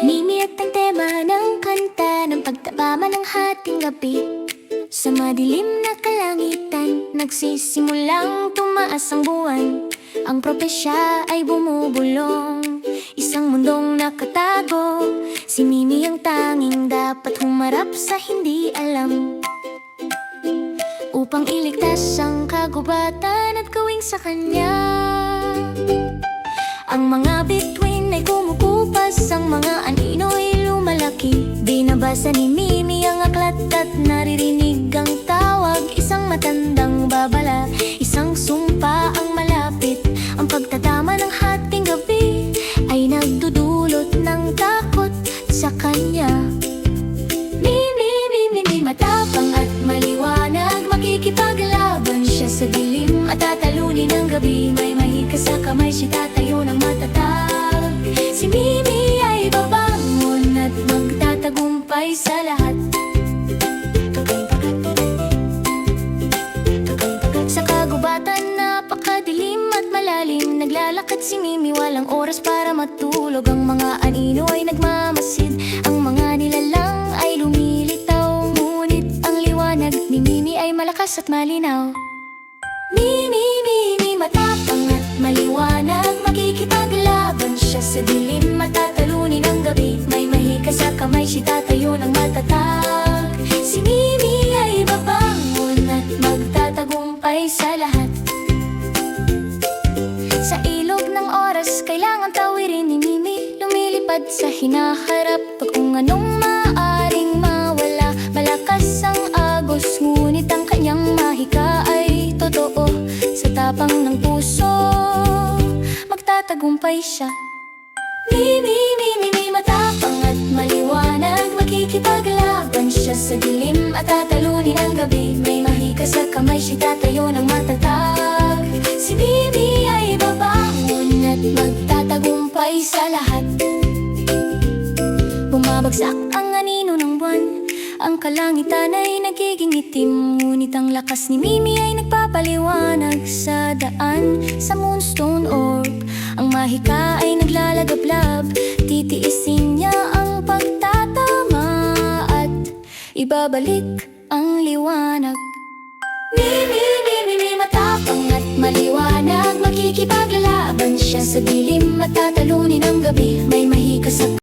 Mimi at ang tema ng kanta ng pagtabama ng hating Sa madilim na kalangitan Nagsisimulang tumaas ang buwan. Ang propesya ay bumubulong Isang mundong nakatago. Si Mimi ang tanging dapat humarap sa hindi alam. Upang iligtas ang kagubatan at gawing sa kanya Ang mga bituin ay kumukupas Ang mga anino ay lumalaki. Binabasa ni Mimi ang aklat at naririnig ang tawag. Isang matandang babala Isang sumpa ang malapit. Ang pagtatama ng hating gabi Ay nagdudulot ng takot sa kanya. Mimi, Mimi, Mimi, matapang at maliwanag. Makikipaglaban siya sa dilim At tatalunin ng gabi. May siya ng matatag. Si Mimi ay babangon At magtatagumpay sa lahat. Sa kagubatan napakadilim at malalim. Naglalakad si Mimi walang oras para matulog. Ang mga anino ay nagmamasid. Ang mga nilalang ay lumilitaw. Ngunit ang liwanag Mimi ay malakas at malinaw. Mimi, Mimi, matapang at sa dilim Matatalunin ang gabi. May mahika sa kamay siya tatayo ng matatag. Si Mimi ay babangon at magtatagumpay sa lahat. Sa ilog ng oras kailangan tawirin ni Mimi. Lumilipad sa hinaharap Pag kung anong maaring mawala. Malakas ang agos Ngunit ang kanyang mahika ay totoo. Sa tapang ng puso Magtatagumpay siya Mimi, Mimi, Mimi, matapang at maliwanag. Makikipaglaban siya sa dilim At tatalunin ang gabi. May mahika sa kamay siya tatayo ng matatag. Si Mimi ay babangon At magtatagumpay sa lahat. Bumabagsak ang anino ng buwan. Ang kalangitan ay nagiging itim. Ngunit ang lakas ni Mimi ay nagpapaliwanag Sa daan. Sa Orb Mahika ay naglalagablab Titiisin niya ang pagtatama At ibabalik ang liwanag. Mimi, Mimi, Mimi, matapang at maliwanag Makikipaglalaban siya sa dilim